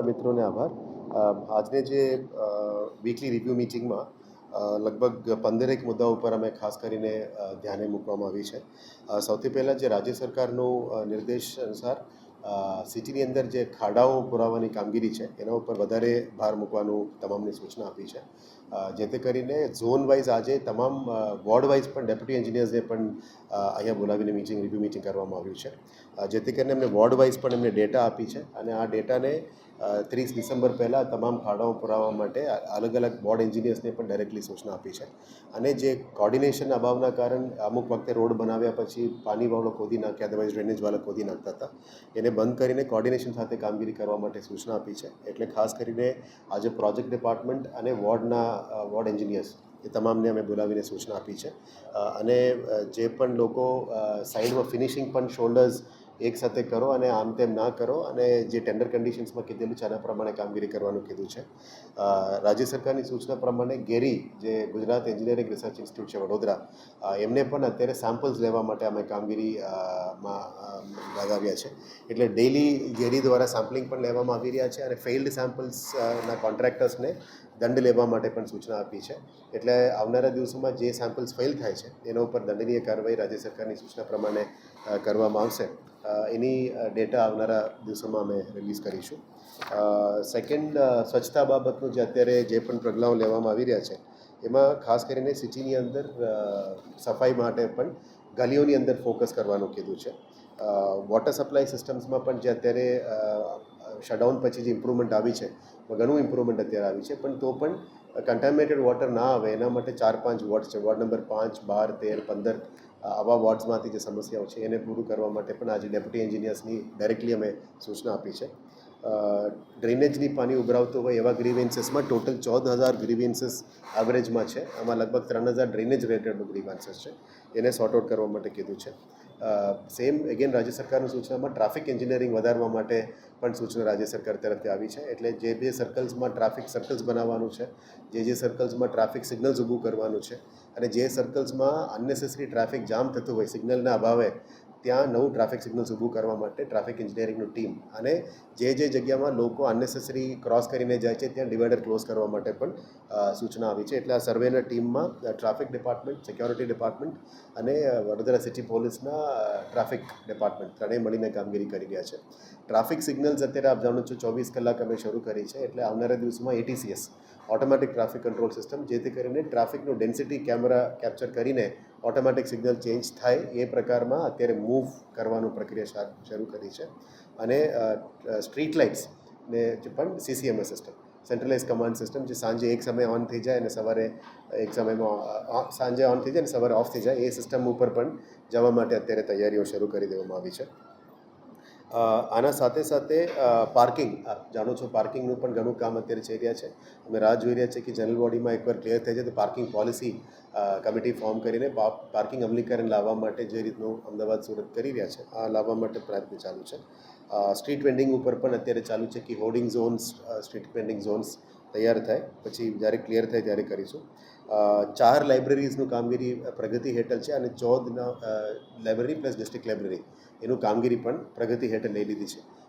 મિત્રોને આભાર. આજને જે વીકલી રિવ્યૂ મિટિંગમાં લગભગ પંદરેક મુદ્દાઓ ઉપર અમે ખાસ કરીને ધ્યાને મૂકવામાં આવી છે. સૌથી પહેલાં જે રાજ્ય સરકારનું નિર્દેશ અનુસાર સિટીની અંદર જે ખાડાઓ પુરાવાની કામગીરી છે, એના ઉપર વધારે ભાર મૂકવાનું તમામને સૂચના આપી છે. જેથી કરીને ઝોન વાઇઝ આજે તમામ વોર્ડ વાઇઝ પણ ડેપ્યુટી એન્જિનિયર્સને પણ અહીંયા બોલાવીને મિટિંગ રિવ્યૂ મિટિંગ કરવામાં આવ્યું છે. જેથી કરીને એમને વોર્ડ વાઇઝ પણ એમને ડેટા આપી છે અને આ ડેટાને ત્રીસ ડિસેમ્બર પહેલાં તમામ ખાડાઓ પુરાવવા માટે અલગ અલગ બોર્ડ એન્જિનિયર્સને પણ ડાયરેક્ટલી સૂચના આપી છે. અને જે કોર્ડિનેશન અભાવના કારણ અમુક વખતે રોડ બનાવ્યા પછી પાણીવાળો ખોદી નાખ્યા અદરવાઇઝ ડ્રેનેજવાળા ખોદી નાખતા હતા. એને બંધ કરીને કોર્ડિનેશન સાથે કામગીરી કરવા માટે સૂચના આપી છે. એટલે ખાસ કરીને આજે પ્રોજેક્ટ ડિપાર્ટમેન્ટ અને વોર્ડના વોર્ડ એન્જિનિયર્સ એ તમામને અમે બોલાવીને સૂચના આપી છે. અને જે પણ લોકો સાઈડમાં ફિનિશિંગ પણ શોલ્ડર્સ એક સાથે કરો અને આમ તેમ ના કરો અને જે ટેન્ડર કન્ડિશન્સમાં કીધેલું છે, આના પ્રમાણે કામગીરી કરવાનું કીધું છે. રાજ્ય સરકારની સૂચના પ્રમાણે ગેરી, જે ગુજરાત એન્જિનિયરિંગ રિસર્ચ ઇન્સ્ટિટ્યૂટ છે, વડોદરા એમને પણ અત્યારે સેમ્પલ્સ લેવા માટે અમે કામગીરી માં લગાવ્યા છે. એટલે ડેઇલી ગેરી દ્વારા સેમ્પલિંગ પણ લેવામાં આવી રહ્યા છે અને ફેઇલ્ડ સેમ્પલ્સના કોન્ટ્રાક્ટર્સને દંડ લેવા માટે પણ સૂચના આપી છે. એટલે આવનારા દિવસોમાં જે સેમ્પલ્સ ફેલ થાય છે, એના ઉપર દંડનીય કાર્યવાહી રાજ્ય સરકારની સૂચના પ્રમાણે કરવામાં આવશે. એની ડેટા આવનારા દિવસોમાં અમે રિલીઝ કરીશું. સેકન્ડ સ્વચ્છતા બાબતનું જે અત્યારે જે પણ પગલાંઓ લેવામાં આવી રહ્યા છે, એમાં ખાસ કરીને સિટીની અંદર સફાઈ માટે પણ ગલીઓની અંદર ફોકસ કરવાનું કીધું છે. વોટર સપ્લાય સિસ્ટમ્સમાં પણ જે અત્યારે શટડાઉન પછી જે ઇમ્પ્રુવમેન્ટ આવી છે ઘણું ઇમ્પ્રુવમેન્ટ અત્યારે આવી છે. પણ તો પણ કન્ટામિનેટેડ વોટર ના આવે, એના માટે ચાર પાંચ વોર્ડ છે. વોર્ડ નંબર પાંચ, બાર, તેર, પંદર આવા વોર્ડ્સમાંથી જે સમસ્યાઓ છે, એને પૂરું કરવા માટે પણ આજે ડેપ્યુટી એન્જિનિયર્સની ડાયરેક્ટલી અમે સૂચના આપી છે. ડ્રેનેજની પાણી ઉભરાવતું હોય એવા ગ્રીવેન્સીસમાં ટોટલ ચૌદ હજાર ગ્રીવેન્સીસ એવરેજમાં છે. આમાં લગભગ ત્રણ હજાર ડ્રેનેજ રિલેટેડનું ગ્રીવાન્સીસ છે. એને સોર્ટ આઉટ કરવા માટે કીધું છે. સેમ એગેન રાજ્ય સરકારની સૂચનામાં ટ્રાફિક એન્જિનિયરિંગ વધારવા માટે પણ સૂચના રાજ્ય સરકાર તરફથી આવી છે. એટલે જે બે સર્કલ્સમાં ટ્રાફિક સર્કલ્સ બનાવવાનું છે, જે જે સર્કલ્સમાં ટ્રાફિક સિગ્નલ્સ ઊભું કરવાનું છે અને જે સર્કલ્સમાં અનનેસેસરી ટ્રાફિક જામ થતું હોય સિગ્નલના અભાવે ત્યાં નવું ટ્રાફિક સિગ્નલ્સ ઊભું કરવા માટે ટ્રાફિક એન્જિનિયરિંગનું ટીમ અને જે જે જગ્યામાં લોકો અનનેસેસરી ક્રોસ કરીને જાય છે, ત્યાં ડિવાઈડર ક્લોઝ કરવા માટે પણ સૂચના આવી છે. એટલે આ સર્વેના ટીમમાં ટ્રાફિક ડિપાર્ટમેન્ટ સિક્યોરિટી ડિપાર્ટમેન્ટ અને વડોદરા સિટી પોલીસના ટ્રાફિક ડિપાર્ટમેન્ટ ત્રણેય મળીને કામગીરી કરી રહ્યા છે. ટ્રાફિક સિગ્નલ્સ અત્યારે આપ જાણો છો, ચોવીસ કલાક અમે શરૂ કરી છે, એટલે આવનારા દિવસોમાં ATCS automatic traffic control system જેથી કરીને ટ્રાફિકનું ડેન્સિટી કેમેરા કેપ્ચર કરીને ઓટોમેટિક સિગ્નલ ચેન્જ થાય એ પ્રકારમાં અત્યારે મૂવ કરવાનું પ્રક્રિયા શરૂ કરી છે. અને સ્ટ્રીટ લાઇટ્સ ને પણ CCMS system, centralise command system જે સાંજે એક સમયે ઓન થઈ જાય અને સવારે એક સમયમાં સાંજે ઓન થઈ જાય અને સવારે ઓફ થઈ જાય, એ સિસ્ટમ ઉપર પણ જવા માટે અત્યારે તૈયારીઓ શરૂ કરી દેવામાં આવી છે. આના સાથે સાથે પાર્કિંગ આપ જાણો છો પાર્કિંગનું પણ ઘણું કામ અત્યારે થઈ રહ્યા છે. અમે રાહ જોઈ રહ્યા છીએ કે જનરલ બોડીમાં એકવાર ક્લિયર થઈ જાય તો પાર્કિંગ પોલિસી કમિટી ફોર્મ કરીને પાર્કિંગ અમલીકરણ લાવવા માટે જે રીતનું અમદાવાદ, સુરત કરી રહ્યા છે, આ લાવવા માટે પ્રયત્ન ચાલુ છે. સ્ટ્રીટ વેન્ડિંગ ઉપર પણ અત્યારે ચાલુ છે કે hoarding zones street vending zones તૈયાર થાય, પછી જ્યારે ક્લિયર થાય ત્યારે કરીશું. ચાર લાઇબ્રેરીઝનું કામગીરી પ્રગતિ હેઠળ છે અને ચૌદ લાઇબ્રેરી પ્લસ ડિસ્ટ્રિક્ટ લાઇબ્રેરી એનું કામગીરી પણ પ્રગતિ હેઠળ લઈ લીધી છે.